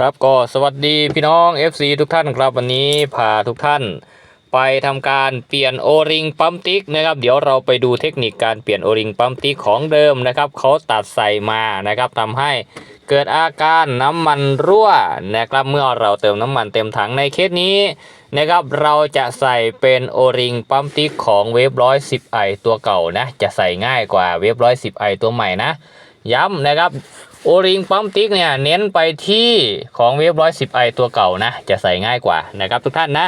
ครับก็สวัสดีพี่น้อง FC ทุกท่านครับวันนี้พาทุกท่าน ไปทำการเปลี่ยนโอริงปั๊มติ๊กนะครับ เดี๋ยวเราไปดูเทคนิคการเปลี่ยนโอริงปั๊มติ๊กของเดิมนะครับเขาตัดใส่มานะครับทำให้เกิดอาการน้ำมันรั่วนะครับเมื่อเราเติมน้ำมันเต็มถังในเคสนี้นะครับเราจะใส่เป็นโอริงปั๊มติ๊กของเวฟร้อยสิบไอตัวเก่านะจะใส่ง่ายกว่าเวฟร้อยสิบไอตัวใหม่นะย้ำนะครับ โอริงปั๊มติ๊กเนี่ยเน้นไปที่ของเวฟร้อยสิบไอตัวเก่านะ จะใส่ง่ายกว่านะครับทุกท่านนะ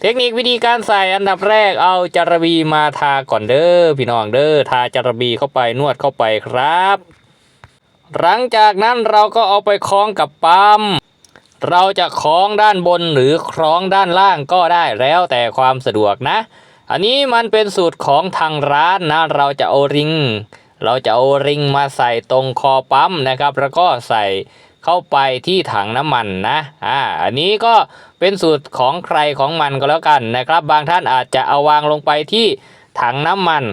เทคนิควิธีการใส่อันดับแรกเอาจารบีมาทาก่อนเด้อพี่น้องเด้อทาจารบีเข้าไปนวดเข้าไปครับ หลังจากนั้นเราก็เอาไปคล้องกับปั๊มเราจะคล้องด้านบนหรือคล้องด้านล่างก็ได้แล้วแต่ความสะดวกนะ อันนี้มันเป็นสูตรของทางร้านนะ เราจะเอริง เราจะเอาริงมาใส่ตรงคอปั๊มนะครับ แล้วก็ใส่เข้าไปที่ถังน้ำมันนะ อ่า อันนี้ก็เป็นสูตรของใครของมันก็แล้วกันนะครับ บางท่านอาจจะเอาวางลงไปที่ถังน้ำมัน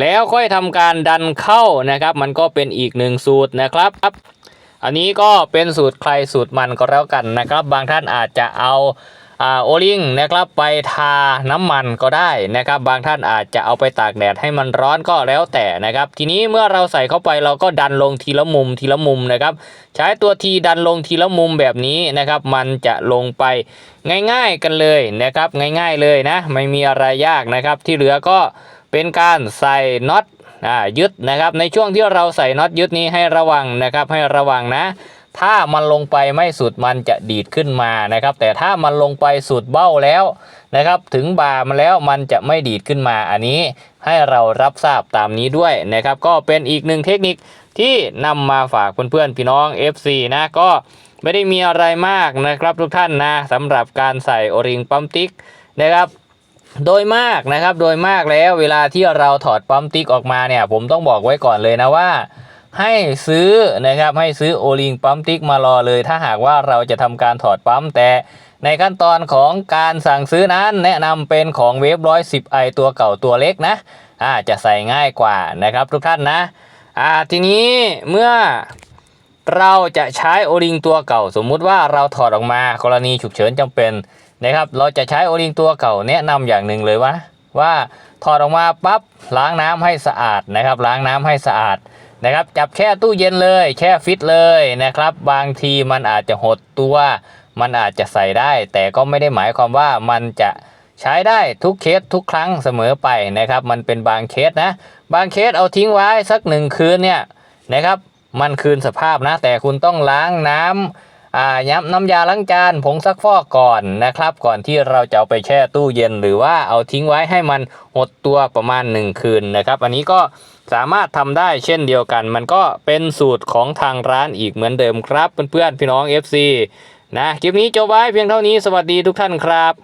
แล้วค่อยทำการดันเข้านะครับ มันก็เป็นอีกหนึ่งสูตรนะครับ อันนี้ก็เป็นสูตรใครสูตรมันก็แล้วกันนะครับ บางท่านอาจจะเอาอ่า โอลิงนะครับไปทาน้ำมันก็ได้นะครับ บางท่านอาจจะเอาไปตากแดดให้มันร้อนก็แล้วแต่นะครับ ทีนี้เมื่อเราใส่เข้าไปเราก็ดันลงทีละมุมทีละมุมนะครับ ใช้ตัวทีดันลงทีละมุมแบบนี้นะครับ มันจะลงไปง่าย ๆกันเลยนะครับ ง่ายๆเลยนะ ไม่มีอะไรยากนะครับ ที่เหลือก็เป็นการใส่น็อตยึดนะครับ ในช่วงที่เราใส่น็อตยึดนี้ให้ระวังนะครับ ให้ระวังนะ ถ้ามันลงไปไม่สุดมันจะดีดขึ้นมานะครับ แต่ถ้ามันลงไปสุดเบ้าแล้วนะครับ ถึงบ่ามันแล้วมันจะไม่ดีดขึ้นมาอันนี้ให้เรารับทราบตามนี้ด้วยนะครับ ก็เป็นอีกหนึ่งเทคนิคที่นำมาฝากเพื่อนๆพี่น้อง FC นะก็ไม่ได้มีอะไรมากนะครับทุกท่านนะสำหรับการใส่โอริงปั๊มติ๊กนะครับโดยมากนะครับโดยมากแล้วเวลาที่เราถอดปั๊มติ๊กออกมาเนี่ย ผมต้องบอกไว้ก่อนเลยนะว่า ให้ซื้อนะครับให้ซื้อโอลิงปั๊มติ๊กมารอเลย ถ้าหากว่าเราจะทำการถอดปั๊มแต่ในขั้นตอนของการสั่งซื้อนั้นแนะนำเป็นของเวฟร้อยสิบไอตัวเก่าตัวเล็กนะอ่าจะใส่ง่ายกว่านะครับทุกท่านนะอ่าทีนี้เมื่อเราจะใช้โอลิงตัวเก่า สมมุติว่าเราถอดออกมากรณีฉุกเฉินจำเป็นนะครับ เราจะใช้โอลิงตัวเก่าแนะนำอย่างหนึ่งเลยว่าว่าถอดออกมาปั๊บล้างน้ำให้สะอาดนะครับ ล้างน้ำให้สะอาด นะครับจับแช่ตู้เย็นเลยแช่ฟิตเลยนะครับ บางทีมันอาจจะหดตัว มันอาจจะใส่ได้ แต่ก็ไม่ได้หมายความว่ามันจะใช้ได้ทุกเคสทุกครั้งเสมอไปนะครับ มันเป็นบางเคสนะ บางเคสเอาทิ้งไว้สักหนึ่งคืนเนี่ยนะครับ มันคืนสภาพนะ แต่คุณต้องล้างน้ำอ่า ย้ำน้ำยาล้างจานผงซักฟอกก่อนนะครับ ก่อนที่เราจะเอาไปแช่ตู้เย็น หรือว่าเอาทิ้งไว้ให้มันหดตัวประมาณ 1 คืนนะครับ อันนี้ก็สามารถทำได้เช่นเดียวกัน มันก็เป็นสูตรของทางร้านอีกเหมือนเดิมครับ เพื่อนๆพี่น้อง FC นะคลิปนี้จบไว้เพียงเท่านี้สวัสดีทุกท่านครับ